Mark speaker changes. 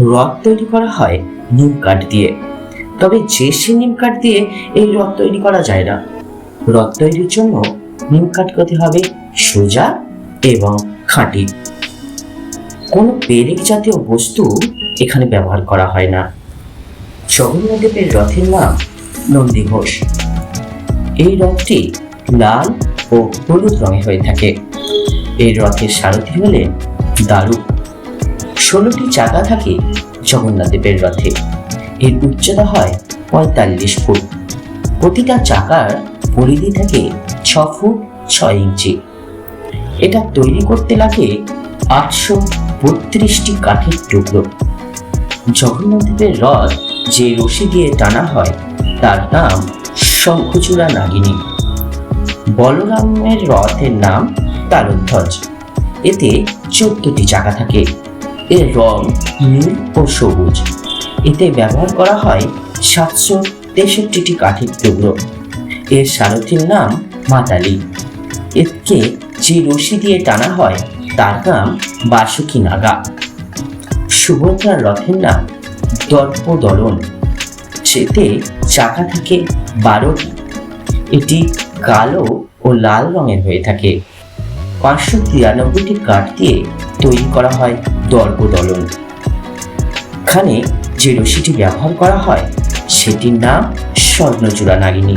Speaker 1: রথ তৈরি করা হয় নিম কাঠ দিয়ে। তবে যে সে নিম কাঠ দিয়ে এই রথ তৈরি করা যায় না। রথ তৈরির জন্য নিম কাঠ করতে হবে সোজা এবং খাঁটি। কোনো পেরেক জাতীয় বস্তু এখানে ব্যবহার করা হয় না। জগন্নাথদেবের রথের নাম নন্দী ঘোষ। এই রথটি লাল ও হলুদ রঙে হয়ে থাকে। এই রথের সারথি হলেন দারু। ষোলোটি চাকা থাকে জগন্নাথদেবের রথে। এর উচ্চতা হয় পঁয়তাল্লিশ ফুট। প্রতিটা চাকার পরিধি থাকে ছ ফুট ছয় ইঞ্চি। এটা তৈরি করতে লাগে আটশো বত্রিশটি কাঠের টুকরো। জগন্নাথদেবের রথ যে রশি দিয়ে টানা হয়, তার নাম শঙ্খচূড়া নাগিনী। বলরামের রথের নাম তালধ্বজ এতে চোদ্দটি চাকা থাকে। এর রং নীল ও সবুজ। এতে ব্যবহার করা হয় সাতশো তেষট্টিটি কাঠের টুকরো। এর সারথীর নাম মাতালি। একে যে রশি দিয়ে টানা হয়, তার নাম বাসুকি নাগা। সুভদ্রার রথের নাম দর্প দর্পদলন সেতে চাকা থাকে বারোটি। এটি কালো ও লাল রঙের হয়ে থাকে। পাঁচশো তিরানব্বইটি কাঠ দিয়ে তৈরি করা হয়। দর্পদলন। এখানে যে রশিটি ব্যবহার করা হয় সেটির নাম স্বর্ণচূড়া নাগিনী।